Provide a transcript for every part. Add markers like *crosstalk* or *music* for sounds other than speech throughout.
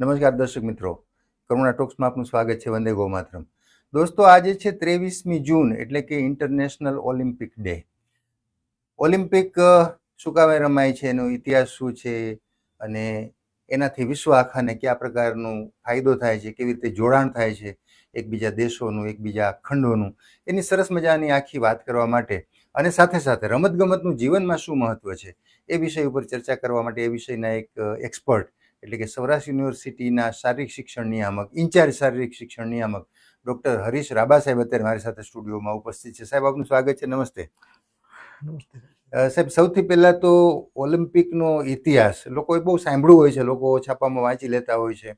નમસ્કાર દર્શક મિત્રો. કરુણા ટોક્સમાં આપનું સ્વાગત છે વંદે ગોમાત્રમ. દોસ્તો, આજે છે ત્રેવીસમી જૂન એટલે કે ઇન્ટરનેશનલ ઓલિમ્પિક ડે ઓલિમ્પિક શું કામે રમાય છે, એનો ઇતિહાસ શું છે, અને એનાથી વિશ્વ આખાને કયા પ્રકારનું ફાયદો થાય છે, કેવી રીતે જોડાણ થાય છે, એકબીજા દેશોનું, એકબીજા ખંડોનું એની સરસ મજાની આખી વાત કરવા માટે અને સાથે સાથે રમતગમતનું જીવનમાં શું મહત્વ છે, એ વિષય ઉપર ચર્ચા કરવા માટે એ વિષયના એક એક્સપર્ટ એટલે કે સૌરાષ્ટ્ર યુનિવર્સિટીના શારીરિક શિક્ષણ નિયામક ઇન્ચાર્જ શારીરિક શિક્ષણ નિયામક ડૉક્ટર હરીશ રાબા સાહેબ અત્યારે મારી સાથે સ્ટુડિયોમાં ઉપસ્થિત છે. સાહેબ આપનું સ્વાગત છે. નમસ્તે. નમસ્તે. સાહેબ સૌથી પહેલાં તો ઓલિમ્પિકનો ઇતિહાસ લોકોએ બહુ સાંભળ્યું હોય છે લોકો છાપામાં વાંચી લેતા હોય છે.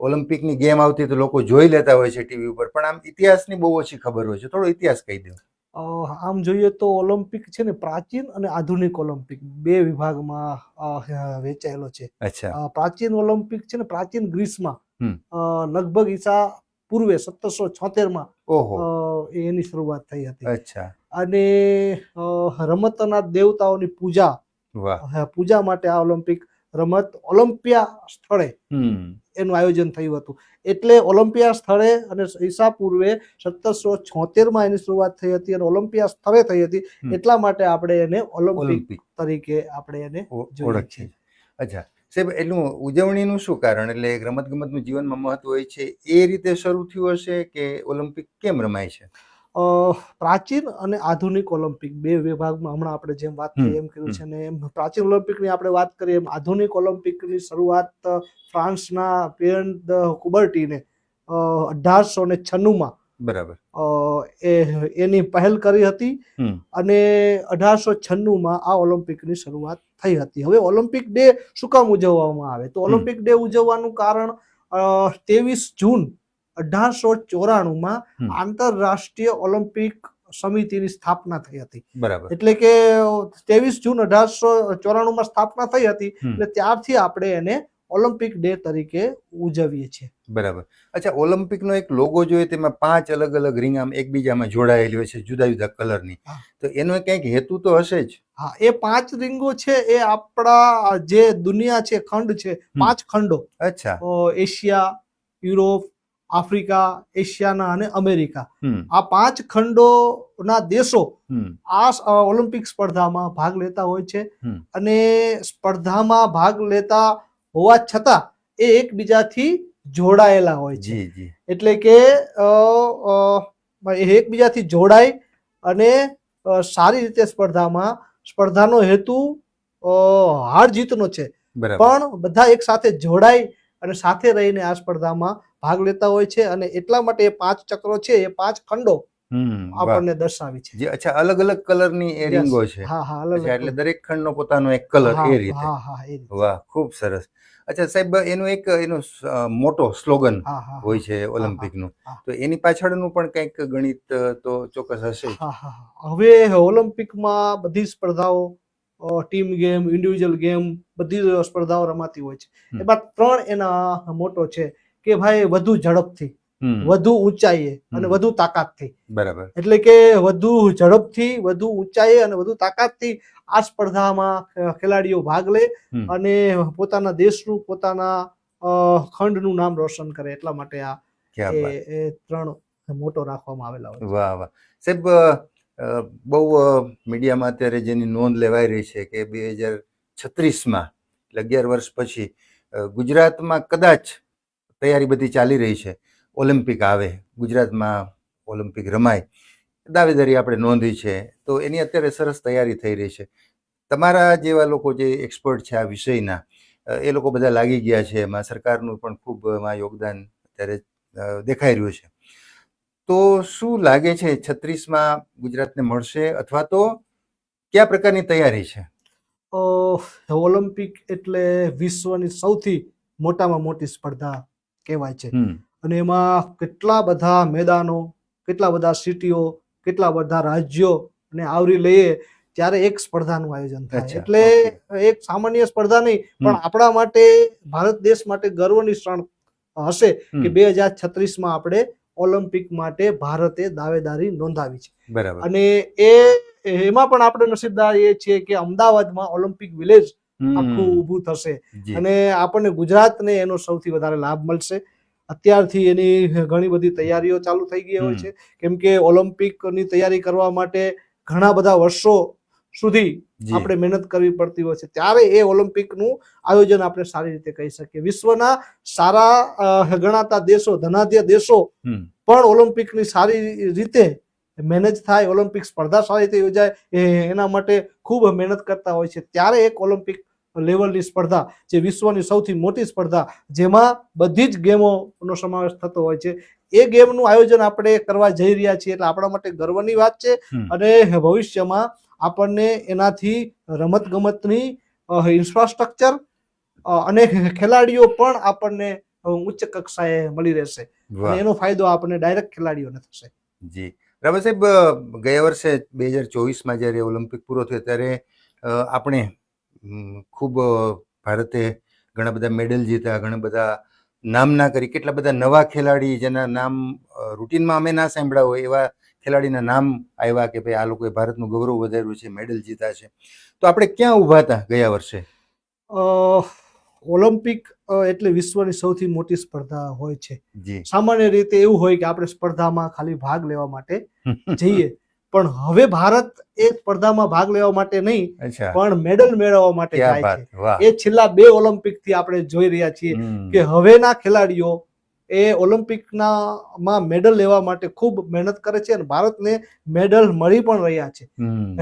ઓલિમ્પિકની ગેમ આવતી તો લોકો જોઈ લેતા હોય છે ટીવી ઉપર પણ આમ ઇતિહાસની બહુ ઓછી ખબર હોય છે. થોડો ઇતિહાસ કહી દો. અ, આમ જોઈએ તો ઓલિમ્પિક છે ને પ્રાચીન અને આધુનિક ઓલિમ્પિક બે વિભાગમાં વેચાયેલો વહેંચાયેલો છે પ્રાચીન ઓલિમ્પિક છે ને પ્રાચીન ગ્રીસમાં લગભગ ઈસા પૂર્વે સત્તરસો છોતેરમાં એની શરૂઆત થઈ હતી. અચ્છા. અને રમતના દેવતાઓની પૂજા પૂજા માટે આ ઓલિમ્પિક રમત ઓલિમ્પિયા સ્થળે એનું આયોજન થયું હતું. એટલે ઓલિમ્પિયા સ્થળે અને ઈસા પૂર્વે સત્તરસો છોતેરમાં એની શરૂઆત થઈ હતી અને ઓલિમ્પિયા સ્થળે થઈ હતી. એટલા માટે આપણે એને ઓલિમ્પિક તરીકે આપણે એને ઓ- જોઈએ ઓળખ છીએ. છે અચ્છા. સાહેબ એનું ઉજવણીનું શું કારણ? એટલે રમત ગમતનું જીવનમાં મહત્વ હોય છે. એ રીતે શરૂ થયું હશે કે ઓલિમ્પિક કેમ રમાય છે? પ્રાચીન અને આધુનિક ઓલિમ્પિક બે વિભાગમાં હમણાં આપણે જેમ વાત કરી એમ કર્યું છે ને એમ પ્રાચીન ઓલિમ્પિકની આપણે વાત કરીએ એમ આધુનિક ઓલિમ્પિકની શરૂઆત ફ્રાન્સના પેન દ કુબર્ટીને અઢારસો ને છન્નુંમાં બરાબર. અ, એ એની પહેલ કરી હતી અને અઢારસો છન્નુંમાં આ ઓલિમ્પિકની શરૂઆત થઈ હતી. હવે ઓલિમ્પિક ડે શું કામ ઉજવવામાં આવે? તો ઓલિમ્પિક ડે ઉજવવાનું કારણ ત્રેવીસ જૂન અઢારસો ચોરાણુંમાં આંતરરાષ્ટ્રીય ઓલિમ્પિક સમિતિની સ્થાપના થઈ હતી. બરાબર. એટલે કે ત્રેવીસ જૂન અઢારસો ચોરાણુંમાં સ્થાપના થઈ હતી. એટલે ત્યારથી આપણે એને ઓલિમ્પિક ડે તરીકે ઉજવીએ છીએ. બરાબર. અચ્છા ઓલિમ્પિકનો એક લોગો જોઈએ તેમાં પાંચ અલગ અલગ રિંગ આમ એકબીજામાં જોડાયેલી હોય છે જુદા જુદા કલરની. તો એનો કંઈક હેતુ તો હશે જ. હા એ પાંચ રીંગો છે એ આપણા જે દુનિયા છે ખંડ છે પાંચ ખંડો. અચ્છા. એશિયા યુરોપ આફ્રિકા એશિયાના અને અમેરિકા. આ પાંચ ખંડોના દેશો આ ઓલિમ્પિક સ્પર્ધામાં ભાગ લેતા હોય છે અને સ્પર્ધામાં ભાગ લેતા હોવા છતાં એ એકબીજાથી જોડાયેલા હોય છે. એટલે કે એકબીજાથી જોડાય અને સારી રીતે સ્પર્ધામાં સ્પર્ધાનો હેતુ હાર જીતનો છે. પણ બધા એક સાથે જોડાય અને સાથે રહીને આ સ્પર્ધામાં ભાગ લેતા હોય છે અને એટલા માટે એ પાંચ ચક્રો છે એ પાંચ ખંડો આપણને દર્શાવી છે. જે અચ્છા અલગ અલગ કલરની એ. રીંગો છે. હા હા અલગ એટલે દરેક ખંડનો પોતાનો એક કલર એ રીતે. હા હા એ રીતે. વાહ ખૂબ સરસ. અચ્છા સાહેબ એનું એક એનો મોટો સ્લોગન હોય છે ઓલિમ્પિકનું. તો એની પાછળનું પણ કંઈક ગણિત તો ચોક્કસ હશે. હવે ઓલિમ્પિકમાં બધી સ્પર્ધાઓ ટીમ ગેમ ઇન્ડિવિજ્યુઅલ ગેમ બધી સ્પર્ધાઓ રમાતી હોય છે. એમાં ત્રણ એના મોટો છે. કે ભાઈ વધુ ઝડપથી વધુ ઊંચાઈએ અને. વધુ તાકાતથી. બરાબર. એટલે કે વધુ ઝડપથી વધુ ઊંચાઈએ અને વધુ તાકાતથી આ સ્પર્ધામાં ખેલાડીઓ ભાગ લે અને પોતાના દેશનું પોતાના ખંડનું નામ રોશન કરે એટલા માટે આ ત્રણ મોટો રાખવામાં આવેલા હોય વાહ વાહ. સાહેબ બહુ મીડિયામાં અત્યારે જેની નોંધ લેવાઈ રહી છે કે બે હજાર છત્રીસમાં એટલે અગિયાર વર્ષ પછી ગુજરાતમાં કદાચ તૈયારી બધી ચાલી રહી છે. ઓલિમ્પિક આવે, ગુજરાતમાં ઓલિમ્પિક રમાય. દાવેદારી આપણે નોંધી છે. તો એની અત્યારે સરસ તૈયારી થઈ રહી છે. તમારા જેવા લોકો જે એક્સપર્ટ છે આ વિષયના એ લોકો બધા લાગી ગયા છે. એમાં સરકારનું પણ ખૂબ એમાં યોગદાન અત્યારે દેખાઈ રહ્યું છે. તો શું લાગે છે છત્રીસમાં ગુજરાતને મળશે અથવા તો કયા પ્રકારની તૈયારી છે? ઓલિમ્પિક એટલે વિશ્વની સૌથી મોટામાં મોટી સ્પર્ધા કહેવાય છે. અને એમાં કેટલા બધા મેદાનો કેટલા બધા સિટીઓ કેટલા બધા રાજ્યો ને આવરી લઈએ ત્યારે એક સ્પર્ધાનું આયોજન થાય. છે એટલે એક સામાન્ય સ્પર્ધા નહીં પણ આપણા માટે ભારત દેશ માટે ગર્વની ક્ષણ હશે કે બે હજાર છત્રીસમાં આપણે ઓલિમ્પિક માટે ભારતે દાવેદારી નોંધાવી છે. અને એ એમાં પણ આપણે નસીબદાર એ છીએ કે અમદાવાદમાં ઓલિમ્પિક વિલેજ આખું ઊભું થશે. અને આપણને ગુજરાતને એનો સૌથી વધારે લાભ મળશે. અત્યારથી એની ઘણી બધી તૈયારીઓ ચાલુ થઈ ગઈ હોય છે. કેમ કે ઓલિમ્પિકની તૈયારી કરવા માટે ઘણા બધા વર્ષો સુધી આપણે મહેનત કરવી પડતી હોય છે. ત્યારે એ ઓલિમ્પિકનું આયોજન આપણે સારી રીતે કહી શકીએ. વિશ્વના સારા ગણાતા દેશો ધનાઢ્ય દેશો પણ ઓલિમ્પિકની સારી રીતે મેનેજ થાય ઓલિમ્પિક સ્પર્ધા સારી રીતે યોજાય એના માટે ખૂબ મહેનત કરતા હોય છે. ત્યારે એક ઓલિમ્પિક લેવલની સ્પર્ધા જે વિશ્વની સૌથી મોટી સ્પર્ધા જેમાં બધી જ ગેમોનો સમાવેશ થતો હોય છે. એ ગેમનું આયોજન આપણે કરવા જઈ રહ્યા છીએ એટલે આપણા માટે ગર્વની વાત છે અને ભવિષ્યમાં આપણને એનાથી રમત ગમતની ઇન્ફ્રાસ્ટ્રક્ચર અને ખેલાડીઓ પણ આપણને ઉચ્ચ કક્ષાએ મળી રહેશે. એનો ફાયદો આપણને ડાયરેક્ટ ખેલાડીઓને થશે. જી. રામા સાહેબ ગયા વર્ષે બે હજાર ચોવીસમાં જ્યારે ઓલિમ્પિક પૂરો થયો ત્યારે આપણે ખૂબ ભારતે ઘણા બધા મેડલ જીત્યા, ઘણા બધા નામના કરી, કેટલા બધા નવા ખેલાડી જેના નામ રૂટીનમાં અમે ના સાંભળ્યા હોય, એવા ખેલાડીના નામ આવ્યા કે ભાઈ આ લોકોએ ભારતનું ગૌરવ વધાર્યું છે, મેડલ જીતા છે. તો આપણે ક્યાં ઊભા હતા ગયા વર્ષે? ઓલિમ્પિક એટલે વિશ્વની સૌથી મોટી સ્પર્ધા હોય છે. સામાન્ય રીતે એવું હોય કે આપણે સ્પર્ધામાં ખાલી ભાગ લેવા માટે *laughs* જઈએ. પણ હવે ભારત એ સ્પર્ધામાં ભાગ લેવા માટે નહીં પણ મેડલ મેળવવા માટે જાય છે. એ છેલ્લા બે ઓલિમ્પિકથી આપણે જોઈ રહ્યા છીએ કે હવેના ખેલાડીઓ એ ઓલિમ્પિકના માં મેડલ લેવા માટે ખૂબ મહેનત કરે છે અને ભારતને મેડલ મળી પણ રહ્યા છે.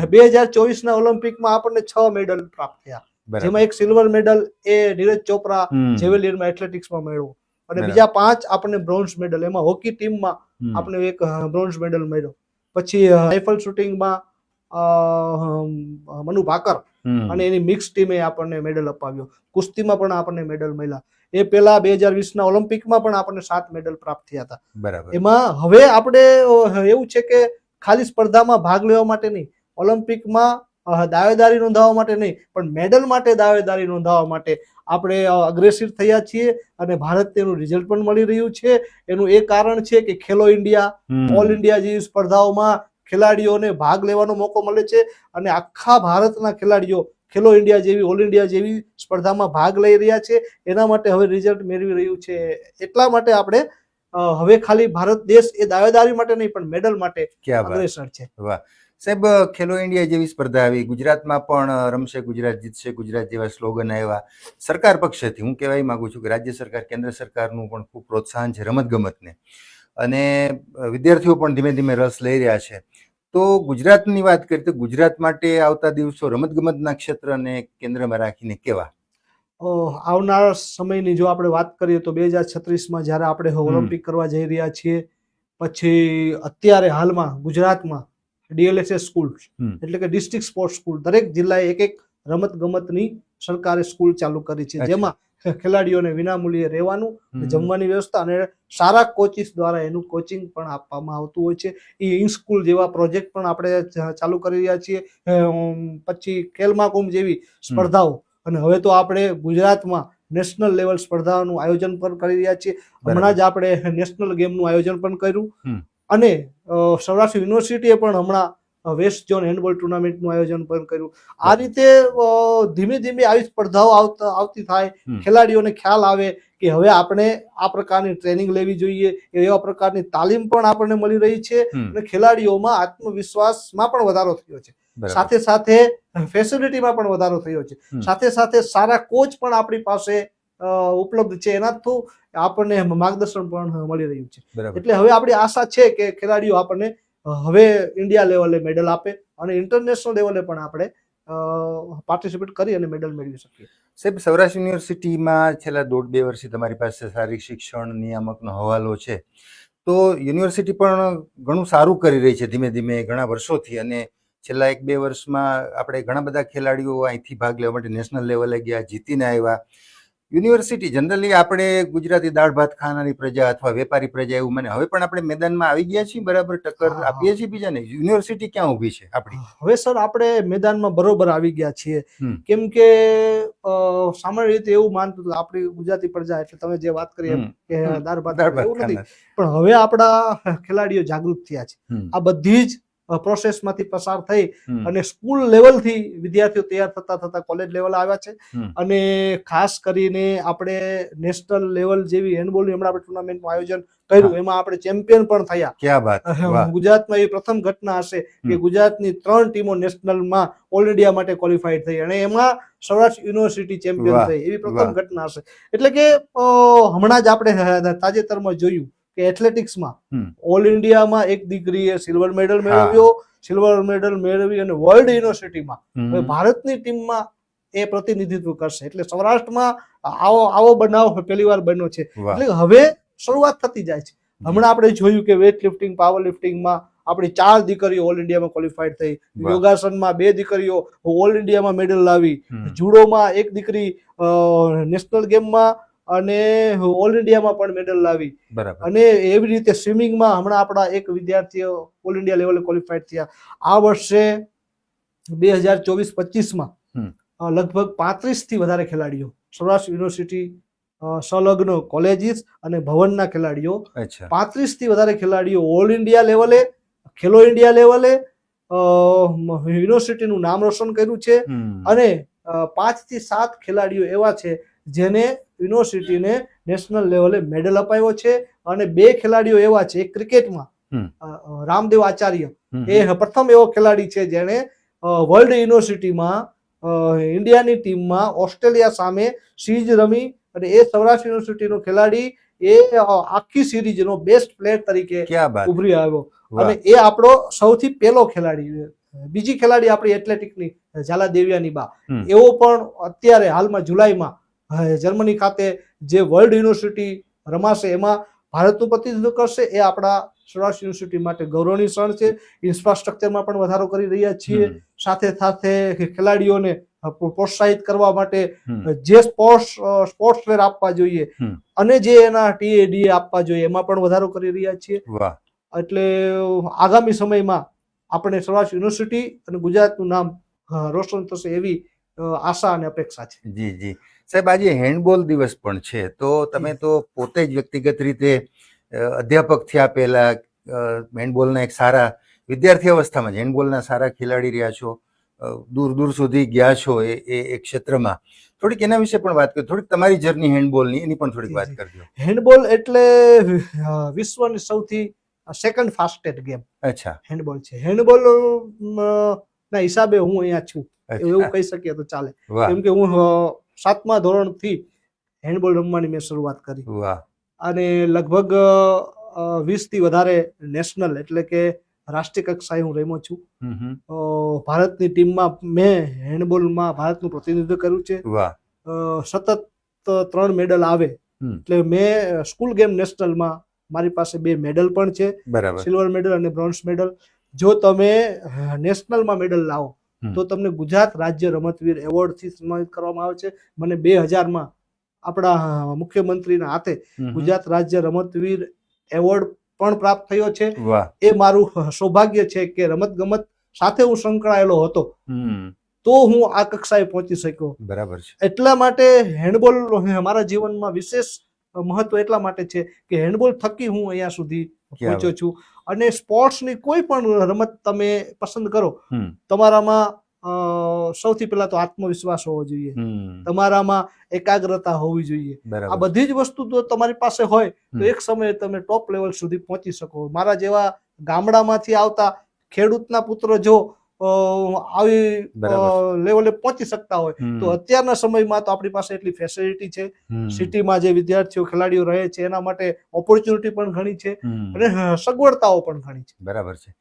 બે હજાર ચોવીસના ઓલિમ્પિકમાં આપણને છ મેડલ પ્રાપ્ત થયા. જેમાં એક સિલ્વર મેડલ એ નીરજ ચોપરા જેવેલિયરમાં એથ્લેટિક્સમાં મેળવ્યો. અને બીજા પાંચ આપણને બ્રોન્ઝ મેડલ એમાં હોકી ટીમમાં આપણે એક બ્રોન્ઝ મેડલ મળ્યો. પછી રાઇફલ શૂટિંગમાં મનુ ભાકર અને એની મિક્સ ટીમે આપણને મેડલ અપાવ્યો. કુસ્તીમાં પણ આપણને મેડલ મળ્યા. એ પહેલા બે હજાર વીસના ઓલિમ્પિકમાં પણ આપણને સાત મેડલ પ્રાપ્ત થયા હતા. બરાબર. એમાં હવે આપણે એવું છે કે ખાલી સ્પર્ધામાં ભાગ લેવા માટે નહીં. ઓલિમ્પિકમાં દાવેદારી નોંધાવવા માટે નહીં પણ મેડલ માટે દાવેદારી નોંધાવવા માટે આપણે અગ્રેસિવ થયા છીએ અને ભારત તેનું રિઝલ્ટ પણ મળી રહ્યું છે. એનું એ કારણ છે કે ખેલો ઇન્ડિયા ઓલ ઇન્ડિયા જેવી સ્પર્ધાઓમાં ખેલાડીઓને ભાગ લેવાનો મોકો મળે છે અને આખા ભારતના ખેલાડીઓ ખેલો ઇન્ડિયા જેવી ઓલ ઇન્ડિયા જેવી સ્પર્ધામાં ભાગ લઈ રહ્યા છે. એના માટે હવે રિઝલ્ટ મેળવી રહ્યું છે. એટલા માટે આપણે હવે ખાલી ભારત દેશ એ દાવેદારી માટે નહીં પણ મેડલ માટે અગ્રેસર છે. વાહ. સાહેબ ખેલો ઇન્ડિયા જેવી સ્પર્ધા આવી. ગુજરાતમાં પણ રમશે ગુજરાત જીતશે ગુજરાત જેવા સ્લોગન આવ્યા. સરકાર પક્ષેથી હું કહેવાય માંગુ છું કે રાજ્ય સરકાર કેન્દ્ર સરકારનું પણ ખૂબ પ્રોત્સાહન છે રમતગમતને. અને વિદ્યાર્થીઓ પણ ધીમે ધીમે રસ લઈ રહ્યા છે. તો ગુજરાતની વાત કરીએ તો ગુજરાત માટે આવતા દિવસો રમતગમતના ક્ષેત્રને કેન્દ્રમાં રાખીને કેવા? આવનારા આવનાર સમયની જો આપણે વાત કરીએ તો બે હજાર છત્રીસમાં જ્યારે આપણે ઓલિમ્પિક કરવા જઈ રહ્યા છીએ પછી અત્યારે હાલમાં ગુજરાતમાં ડીએલએસએસ સ્કૂલ એટલે કે ડિસ્ટ્રિક્ટ સ્પોર્ટ્સ સ્કૂલ દરેક જિલ્લાએ એક એક રમત ગમતની સરકારે સ્કૂલ ચાલુ કરી છે. જેમાં ખેલાડીઓને વિનામૂલ્યે રહેવાનું જમવાની વ્યવસ્થા અને સારા કોચિસ દ્વારા એનું કોચિંગ પણ આપવામાં આવતું હોય છે. એ ઇન સ્કૂલ જેવા પ્રોજેક્ટ પણ આપણે ચાલુ કરી રહ્યા છીએ. પછી ખેલ મહાકુંભ જેવી સ્પર્ધાઓ. અને હવે તો આપણે ગુજરાતમાં નેશનલ લેવલ સ્પર્ધાઓનું આયોજન પણ કરી રહ્યા છીએ. હમણાં જ આપણે નેશનલ ગેમનું આયોજન પણ કર્યું. અને સૌરાષ્ટ્ર યુનિવર્સિટીએ પણ હમણાં વેસ્ટ ઝોન હેન્ડબોલ ટુર્નામેન્ટનું આયોજન પણ કર્યું. આ રીતે ધીમે ધીમે આવી સ્પર્ધાઓ આવતી થાય ખેલાડીઓને ખ્યાલ આવે કે હવે આપણે આ પ્રકારની ટ્રેનિંગ લેવી જોઈએ એવા પ્રકારની તાલીમ પણ આપણને મળી રહી છે અને ખેલાડીઓમાં આત્મવિશ્વાસમાં પણ વધારો થયો છે. સાથે સાથે ફેસિલિટીમાં પણ વધારો થયો છે. સાથે સાથે સારા કોચ પણ આપણી પાસે ઉપલબ્ધ છે. એના થ્રુ આપણને માર્ગદર્શન પણ મળી રહ્યું છે. એટલે હવે આપણી આશા છે કે ખેલાડીઓ આપણને હવે ઇન્ડિયા લેવલે મેડલ આપે અને ઇન્ટરનેશનલ લેવલે પણ આપણે પાર્ટિસિપેટ કરી અને મેડલ મેળવી શકીએ. સાહેબ સૌરાષ્ટ્ર યુનિવર્સિટીમાં છેલ્લા દોઢ બે વર્ષથી તમારી પાસે શારીરિક શિક્ષણ નિયામકનો હવાલો છે. તો યુનિવર્સિટી પણ ઘણું સારું કરી રહી છે ધીમે ધીમે ઘણા વર્ષોથી અને છેલ્લા એક બે વર્ષમાં આપણે ઘણા બધા ખેલાડીઓ અહીંથી ભાગ લેવા માટે નેશનલ લેવલે ગયા જીતીને આવ્યા. યુનિવર્સિટી જનરલી આપણે ગુજરાતી દાળ ભાત ખાનારી પ્રજા અથવા વેપારી પ્રજા એવું મને હવે પણ આપણે મેદાનમાં આવી ગયા છીએ બરાબર ટક્કર. આપીએ છીએ બીજાને. યુનિવર્સિટી ક્યાં ઊભી છે આપણી? હવે સર આપણે મેદાનમાં બરોબર આવી ગયા છીએ. કેમ કે સામાન્ય રીતે એવું માનતું હતું આપણી ગુજરાતી પ્રજા એટલે તમે જે વાત કરી કે દાળ ભાત દાળ ભાત એવું નથી. પણ હવે આપણા ખેલાડીઓ જાગૃત થયા છે. આ બધી જ પ્રોસેસમાંથી પસાર થઈ અને સ્કૂલ લેવલથી વિદ્યાર્થીઓ તૈયાર થતા થતા કોલેજ લેવલ આવ્યા છે. અને ખાસ કરીને આપણે નેશનલ લેવલ જેવી હેન્ડબોલની હમણાં આપણે ટુર્નામેન્ટનું આયોજન કર્યું એમાં આપણે ચેમ્પિયન પણ થયા. ક્યાં વાત ગુજરાતમાં એ પ્રથમ ઘટના હશે કે ગુજરાતની ત્રણ ટીમો નેશનલમાં ઓલ ઇન્ડિયા માટે ક્વોલિફાઈડ થઈ અને એમાં સૌરાષ્ટ્ર યુનિવર્સિટી ચેમ્પિયન થઈ. એવી પ્રથમ ઘટના હશે. એટલે કે હમણાં જ આપણે તાજેતરમાં જોયું કે એથ્લેટિક્સમાં ઓલ ઇન્ડિયામાં એક દીકરીએ સિલ્વર મેડલ. મેળવ્યો સિલ્વર મેડલ મેળવી અને વર્લ્ડ યુનિવર્સિટીમાં હવે ભારતની ટીમમાં એ પ્રતિનિધિત્વ કરશે. એટલે સૌરાષ્ટ્રમાં આવો આવો બનાવ પહેલી વાર બન્યો છે. એટલે હવે શરૂઆત થતી જાય છે. હમણાં આપણે જોયું કે વેટ લિફ્ટિંગ પાવર લિફ્ટિંગમાં આપણી ચાર દીકરીઓ ઓલ ઇન્ડિયામાં ક્વોલિફાઈડ થઈ. યોગાસનમાં બે દીકરીઓ ઓલ ઇન્ડિયામાં મેડલ લાવી. જુડોમાં એક દીકરી નેશનલ ગેમમાં અને ઓલ ઇન્ડિયામાં પણ મેડલ લાવી. અને એવી રીતે સ્વિમિંગમાં હમણાં આપણા એક વિદ્યાર્થીઓ ઓલ ઇન્ડિયા લેવલે ક્વોલિફાઈડ થયા. આ વર્ષે બે હજાર ચોવીસ પચીસમાં લગભગ પાંત્રીસથી વધારે ખેલાડીઓ. સૌરાષ્ટ્ર યુનિવર્સિટી સંલગ્ન કોલેજીસ અને ભવનના ખેલાડીઓ. પાંત્રીસથી પાંત્રીસ વધારે ખેલાડીઓ ઓલ ઇન્ડિયા લેવલે ખેલો ઇન્ડિયા લેવલે યુનિવર્સિટીનું નામ રોશન કર્યું છે. અને પાંચથી સાત ખેલાડીઓ એવા છે જેને યુનિવર્સિટીને નેશનલ લેવલે મેડલ અપાયો છે અને બે ખેલાડીઓ એવા છે ક્રિકેટમાં રામદેવ આચાર્ય. એ પ્રથમ એવો ખેલાડી છે જેણે વર્લ્ડ યુનિવર્સિટીમાં ઇન્ડિયાની ટીમમાં ઓસ્ટ્રેલિયા સામે સીઝ રમી અને એ સૌરાષ્ટ્ર યુનિવર્સિટીનો ખેલાડી એ આખી સિરીઝનો બેસ્ટ પ્લેયર તરીકે ઉભરી આવ્યો. અને એ આપણો સૌથી પહેલો ખેલાડી બીજી ખેલાડી આપણી એથ્લેટિકની ઝાલા દેવિયાની બા. એવો પણ અત્યારે હાલમાં જુલાઈમાં જર્મની ખાતે જે વર્લ્ડ યુનિવર્સિટી રમાશે એમાં ભારતનું પ્રતિનિધિત્વ કરશે એ આપણા સૌરાષ્ટ્ર યુનિવર્સિટી માટે ગૌરવની ક્ષણ છે. ઇન્ફ્રાસ્ટ્રક્ચરમાં પણ વધારો કરી રહ્યા છીએ. સાથે સાથે ખેલાડીઓને પ્રોત્સાહિત કરવા માટે જે સ્પોર્ટ્સ સ્પોર્ટ્સ વેર આપવા જોઈએ અને જે એના ટીએડીએ આપવા જોઈએ એમાં પણ વધારો કરી રહ્યા છીએ. એટલે આગામી સમયમાં આપણે સૌરાષ્ટ્ર યુનિવર્સિટી અને ગુજરાતનું નામ રોશન થશે એવી આશા અને અપેક્ષા છે. જી જી. સાહેબ આજે હેન્ડબોલ દિવસ પણ છે. તો તમે તો પોતે જ વ્યક્તિગત રીતે અધ્યાપક થયા પહેલા હેન્ડબોલના એક સારા વિદ્યાર્થી અવસ્થામાં જ હેન્ડબોલના સારા ખેલાડી રહ્યા છો દૂર દૂર સુધી ગયા છો એ એ ક્ષેત્રમાં. થોડીક એના વિશે પણ વાત કરો થોડીક તમારી જર્ની હેન્ડબોલની એની પણ થોડીક વાત. કરજો. હેન્ડબોલ એટલે વિશ્વની સૌથી સેકન્ડ ફાસ્ટેસ્ટ ગેમ અચ્છા. હેન્ડબોલ છે. હેન્ડબોલ ના હિસાબે હું અહીંયા છું. એવું કહી શકીએ તો ચાલે. કેમ કે હું સાતમા ધોરણથી હેન્ડબોલ રમવાની મેં શરૂઆત કરી. અને લગભગ વીસથી વધારે નેશનલ એટલે કે રાષ્ટ્રીય કક્ષાએ હું રમ્યો છું. ભારતની ટીમમાં મેં હેન્ડબોલમાં ભારતનું પ્રતિનિધિત્વ કર્યું છે. સતત ત્રણ મેડલ આવે. એટલે મેં સ્કૂલ ગેમ નેશનલમાં મારી પાસે બે મેડલ પણ છે. સિલ્વર મેડલ અને બ્રોન્ઝ મેડલ જો તમે નેશનલમાં મેડલ લાવો. તો તમને ગુજરાત રાજ્ય રમતવીર એવોર્ડથી સન્માનિત કરવામાં આવે છે. મને બે હજારમાં આપણા મુખ્યમંત્રીના હાથે. ગુજરાત રાજ્ય રમતવીર એવોર્ડ પણ પ્રાપ્ત થયો છે. એ મારું સૌભાગ્ય છે કે રમત ગમત સાથે હું સંકળાયેલો હતો. તો હું આ કક્ષાએ પહોંચી શક્યો. બરાબર છે. એટલા માટે હેન્ડબોલ મારા જીવનમાં વિશેષ મહત્વ એટલા માટે છે કે હેન્ડબોલ થકી હું અહીંયા સુધી ક્યાં છું અને સ્પોર્ટ્સની કોઈ પણ રમત તમે પસંદ કરો તમારામાં સૌથી પહેલા તો આત્મવિશ્વાસ હોવો જોઈએ. તમારામાં એકાગ્રતા હોવી જોઈએ. આ બધી જ વસ્તુ જો તમારી પાસે હોય તો એક સમયે તમે ટોપ લેવલ સુધી પહોંચી શકો. મારા જેવા ગામડામાંથી આવતા ખેડૂતના પુત્ર જો આવી લેવલે પહોંચી શકતા હોય. તો અત્યારના સમયમાં તો આપણી પાસે એટલી ફેસિલિટી છે. સિટીમાં જે વિદ્યાર્થીઓ ખેલાડીઓ રહે છે એના માટે ઓપોર્ચ્યુનિટી પણ ઘણી છે અને સગવડતાઓ પણ ઘણી છે. બરાબર છે.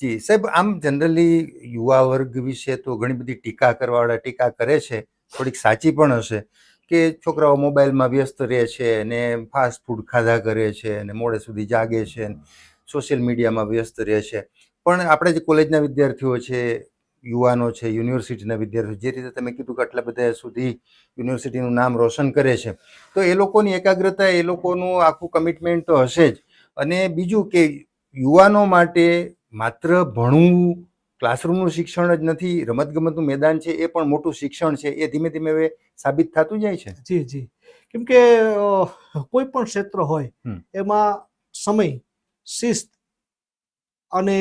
જી સાહેબ આમ જનરલી યુવા વર્ગ વિશે તો ઘણી બધી ટીકા કરવાવાળા ટીકા કરે છે. થોડીક સાચી પણ હશે કે છોકરાઓ મોબાઈલમાં વ્યસ્ત રહે છે ને ફાસ્ટ ફૂડ ખાધા કરે છે અને મોડે સુધી જાગે છે સોશિયલ મીડિયામાં વ્યસ્ત રહે છે. પણ આપણે જે કોલેજના વિદ્યાર્થીઓ છે યુવાનો છે યુનિવર્સિટીના વિદ્યાર્થીઓ જે રીતે તમે કીધું કે આટલા બધા સુધી યુનિવર્સિટીનું નામ રોશન કરે છે તો એ લોકોની એકાગ્રતા એ લોકોનું આખું કમિટમેન્ટ તો હશે જ. અને બીજું કે યુવાનો માટે માત્ર ભણવું ક્લાસરૂમનું શિક્ષણ જ નથી રમતગમતનું મેદાન છે એ પણ મોટું શિક્ષણ છે એ ધીમે ધીમે હવે સાબિત થતું જાય છે. જી જી. કેમ કે કોઈ પણ ક્ષેત્ર હોય એમાં સમય શિસ્ત અને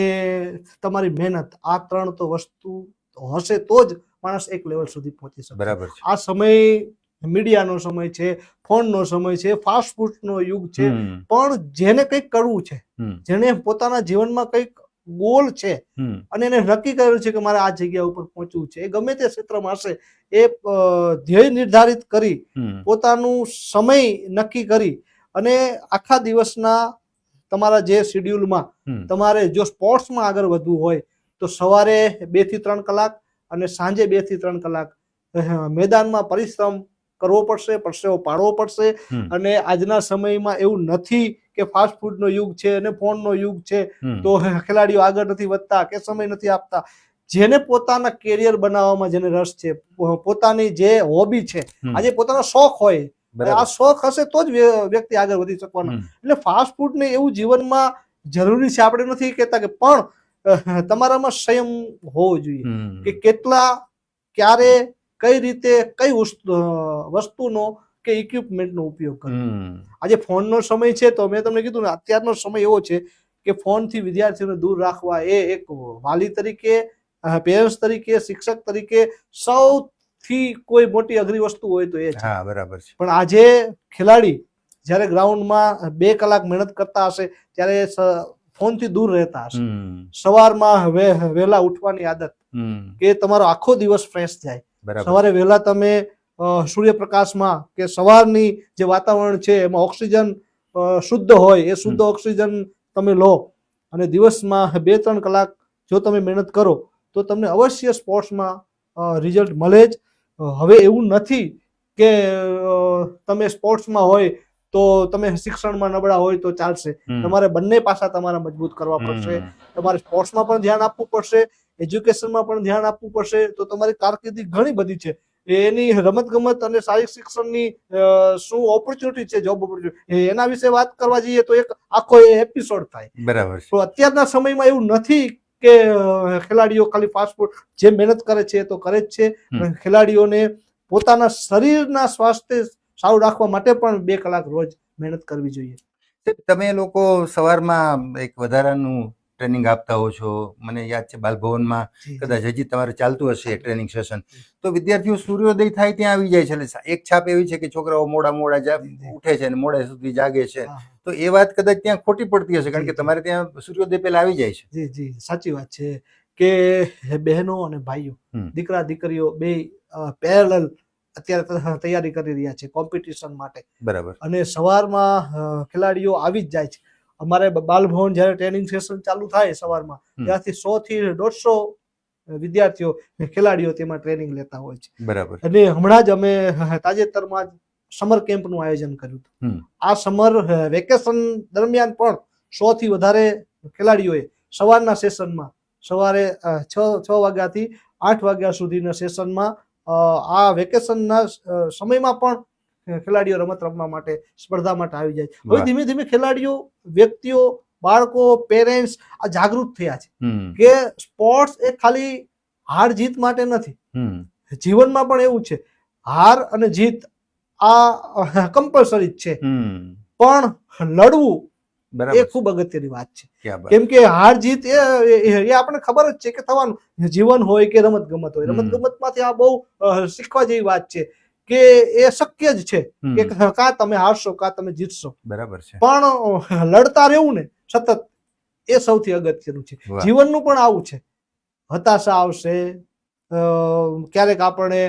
તમારી મહેનત આ ત્રણ તો વસ્તુ હશે તો જ માણસ એક લેવલ સુધી પહોંચી શકે બરાબર આ સમય મીડિયાનો સમય છે ફોનનો સમય છે ફાસ્ટ ફૂડનો યુગ છે પણ જેને કંઈક કરવું છે જેને પોતાના જીવનમાં કંઈક ગોલ છે અને એને નક્કી કરેલું છે કે મારે આ જગ્યા ઉપર પહોંચવું છે એ ગમે તે ક્ષેત્રમાં હશે એ ધ્યેય નિર્ધારિત કરી પોતાનું સમય નક્કી કરી અને આખા દિવસના તમારા જે શેડ્યુલમાં તમારે જો સ્પોર્ટ્સમાં આગળ વધવું હોય તો સવારે બેથી ત્રણ કલાક અને સાંજે બેથી ત્રણ કલાક. મેદાનમાં પરિશ્રમ કરવો પડશે પરસેવો પાડવો પડશે અને આજના સમયમાં એવું નથી કે ફાસ્ટ ફૂડનો યુગ છે અને ફોનનો યુગ છે તો ખેલાડીઓ આગળ નથી વધતા કે સમય નથી આપતા. જેને પોતાના કેરિયર બનાવવામાં જેને રસ છે પોતાની જે હોબી છે આજે પોતાનો શોખ હોય આ શોખ હશે તો જ વ્યક્તિ આગળ વધી શકવાનો. એટલે ફાસ્ટ ફૂડ ને એવું જીવનમાં જરૂરી છે આપણે નથી કહેતા કે પણ તમારામાં સંયમ હોવો જોઈએ. કે કેટલા ક્યારે કઈ રીતે કઈ વસ્તુનો કે ઇક્વિપમેન્ટનો ઉપયોગ કરવો. આજે ફોનનો સમય છે તો મેં તમને કીધું ને અત્યારનો સમય એવો છે કે ફોનથી વિદ્યાર્થીઓને દૂર રાખવા એ એક વાલી તરીકે પેરેન્ટ્સ તરીકે શિક્ષક તરીકે સૌથી કોઈ મોટી અઘરી વસ્તુ હોય તો એ છે. હા બરાબર છે. પણ આજે ખેલાડી જ્યારે ગ્રાઉન્ડમાં બે કલાક મહેનત કરતા હશે ત્યારે ફોનથી દૂર રહેતા હશે. સવારમાં વહેલા ઉઠવાની આદત કે તમારો આખો દિવસ ફ્રેશ જાય. સવારે વહેલા તમે સૂર્યપ્રકાશમાં કે સવારની જે વાતાવરણ છે એમાં ઓક્સિજન શુદ્ધ હોય એ શુદ્ધ ઓક્સિજન તમે લો. અને દિવસમાં બે ત્રણ કલાક જો તમે મહેનત કરો તો તમને અવશ્ય સ્પોર્ટ્સમાં રિઝલ્ટ મળે જ. હવે એવું નથી કે તમે સ્પોર્ટ્સમાં હોય તો તમે શિક્ષણમાં નબળા હોય તો ચાલશે. તમારે બંને પાસા તમારા મજબૂત કરવા પડશે. તમારે સ્પોર્ટ્સમાં પણ ધ્યાન આપવું પડશે એજ્યુકેશનમાં પણ ધ્યાન આપવું પડશે. તો તમારી કારકિર્દી ઘણી બધી છે. એની રમત ગમત અને શારીરિક શિક્ષણની શું ઓપોર્ચ્યુનિટી છે જોબ ઓપોર્ચ્યુનિટી એના વિશે વાત કરવા જઈએ તો એક આખો એપિસોડ થાય. બરાબર તો અત્યારના સમયમાં એવું નથી કે ખેલાડીઓ ખાલી ફાસ્ટ ફૂડ જે મહેનત કરે છે તો કરે જ છે. ખેલાડીઓને પોતાના શરીરના સ્વાસ્થ્ય સારું રાખવા માટે પણ બે કલાક રોજ મહેનત કરવી જોઈએ. તમે લોકો સવારમાં એક વધારાનું ટ્રેનિંગ આપતા હો છો. મને યાદ છે બાલભવનમાં કદાચ હજી તમારે ચાલતું હશે ટ્રેનિંગ સેશન. તો વિદ્યાર્થીઓ સૂર્યોદય થાય ત્યાં આવી જાય છે. એટલે એક છાપ એવી છે કે છોકરાઓ મોડા મોડા. ઉઠે છે અને મોડા સુધી જાગે છે. તો એ વાત કદાચ ત્યાં ખોટી પડતી હશે કારણ કે તમારે ત્યાં સૂર્યોદય પહેલા આવી જાય છે. જી જી. સાચી વાત છે કે બહેનો અને ભાઈઓ દીકરા દીકરીઓ બે પેરેલલ અત્યારે તૈયારી કરી રહ્યા છે કોમ્પિટિશન માટે. બરાબર. અને સવારમાં ખેલાડીઓ આવી જ જાય છે. અમારે બાલભવન જ્યારે ટ્રેનિંગ સેશન ચાલુ થાય સવારમાં ત્યાંથી સો થી દોઢસો વિદ્યાર્થીઓ ખેલાડીઓ તેમાં ટ્રેનિંગ લેતા હોય છે. બરાબર. અને હમણાં જ અમે તાજેતરમાં જ સમર કેમ્પનું આયોજન કર્યું હતું. આ સમર વેકેશન દરમિયાન પણ સો થી વધારે ખેલાડીઓએ સવારના સેશનમાં સવારે છ છ વાગ્યાથી આઠ વાગ્યા સુધીના સેશનમાં આ વેકેશનના સમયમાં પણ ખેલાડીઓ રમત રમવા માટે સ્પર્ધા માટે આવી જાય હવે ધીમે ધીમે ખેલાડીઓ વ્યક્તિઓ બાળકો પેરેન્ટ્સ આ જાગૃત થયા છે કે સ્પોર્ટ્સ એ ખાલી હાર જીત માટે નથી. જીવનમાં પણ એવું છે. હાર અને જીત આ કમ્પલસરી જ છે. પણ લડવું એ ખૂબ અગત્યની વાત છે. કેમ કે હાર જીત એ આપણને ખબર જ છે કે થવાનું. જીવન હોય કે રમત ગમત હોય. રમત ગમતમાંથી આ બહુ શીખવા જેવી વાત છે કે એ શક્ય જ છે કે કા તમે હારશો કા તમે જીતશો. બરાબર છે. પણ લડતા રહેવું ને સતત એ સૌથી અગત્યનું છે. જીવનનું પણ આવું છે. હતાશા આવશે ક્યારેક આપણે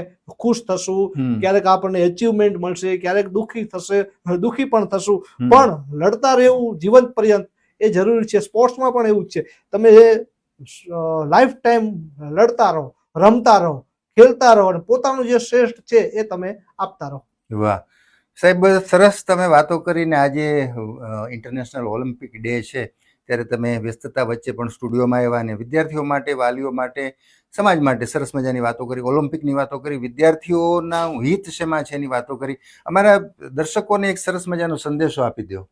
ખુશ થશું ક્યારેક આપણને અચીવમેન્ટ મળશે ક્યારેક દુઃખી થશે દુઃખી પણ થશું. પણ લડતા રહેવું જીવન પર્યંત એ જરૂરી છે. સ્પોર્ટ્સમાં પણ એવું જ છે. તમે લાઈફ ટાઈમ લડતા રહો રમતા રહો ખેલતા રહો અને પોતાનું જે શ્રેષ્ઠ છે એ તમે આપતા રહો. વાહ. સાહેબ સરસ તમે વાતો કરીને આજે ઇન્ટરનેશનલ ઓલિમ્પિક ડે છે. ત્યારે તમે વ્યસ્તતા વચ્ચે પણ સ્ટુડિયોમાં આવ્યા અને વિદ્યાર્થીઓ માટે વાલીઓ માટે સમાજ માટે સરસ મજાની વાતો કરી ઓલિમ્પિકની વાતો કરી વિદ્યાર્થીઓના હિત શેમાં છે એની વાતો કરી. અમારા દર્શકોને એક સરસ મજાનો સંદેશો આપી દો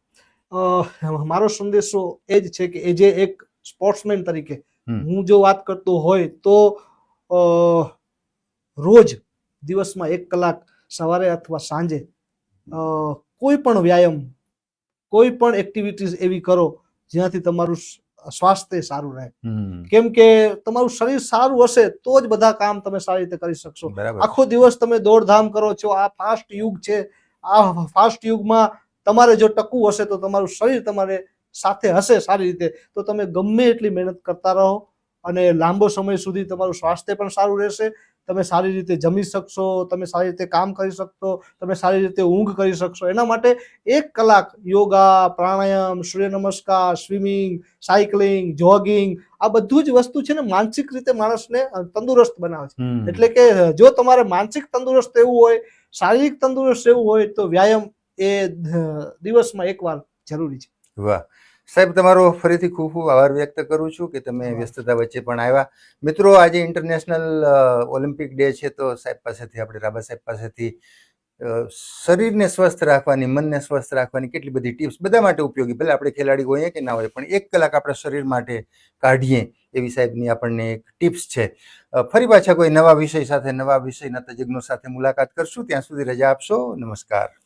મારો સંદેશો એ જ છે કે એ જે એક સ્પોર્ટ્સમેન તરીકે હું જો વાત કરતો હોય તો રોજ દિવસમાં એક કલાક સવારે અથવા સાંજે કોઈ પણ વ્યાયામ કોઈ પણ એક્ટિવિટીઝ એવી કરો જેનાથી તમારું સ્વાસ્થ્ય સારું રહે. કેમ કે તમારું શરીર સારું હશે તો જ બધા કામ તમે સારી રીતે કરી શકશો. આખો દિવસ તમે દોડધામ કરો છો આ ફાસ્ટ યુગ છે આ ફાસ્ટ યુગમાં તમારે જો ટકવું હશે તો તમારું શરીર તમારે સાથે હશે સારી રીતે. તો તમે ગમે એટલી મહેનત કરતા રહો અને લાંબો સમય સુધી તમારું સ્વાસ્થ્ય પણ સારું રહેશે તમે સારી રીતે જમી શકશો તમે સારી રીતે કામ કરી શકશો તમે સારી રીતે ઊંઘ કરી શકશો. એના માટે એક કલાક યોગા પ્રાણાયામ સૂર્ય નમસ્કાર સ્વિમિંગ સાયકલિંગ જોગિંગ આ બધું જ વસ્તુ છે ને માનસિક રીતે માણસને તંદુરસ્ત બનાવે છે. એટલે કે જો તમારે માનસિક તંદુરસ્ત રહેવું હોય શારીરિક તંદુરસ્ત રહેવું હોય તો વ્યાયામ એ દિવસમાં એકવાર જરૂરી છે. વાહ. સાહેબ તમારો ફરીથી ખૂબ ખૂબ આભાર વ્યક્ત કરું છું કે તમે વ્યસ્તતા વચ્ચે પણ આવ્યા. મિત્રો આજે ઇન્ટરનેશનલ ઓલિમ્પિક ડે છે તો સાહેબ પાસેથી આપણે રાબા સાહેબ પાસેથી શરીરને સ્વસ્થ રાખવાની મનને સ્વસ્થ રાખવાની કેટલી બધી ટિપ્સ બધા માટે ઉપયોગી. ભલે આપણે ખેલાડી હોઈએ કે ના હોય પણ એક કલાક આપણા શરીર માટે કાઢીએ એવી સાહેબની આપણને એક ટિપ્સ છે. ફરી પાછા કોઈ નવા વિષય સાથે નવા વિષયના તજજ્ઞો સાથે મુલાકાત કરશું. ત્યાં સુધી રજા આપશો. નમસ્કાર.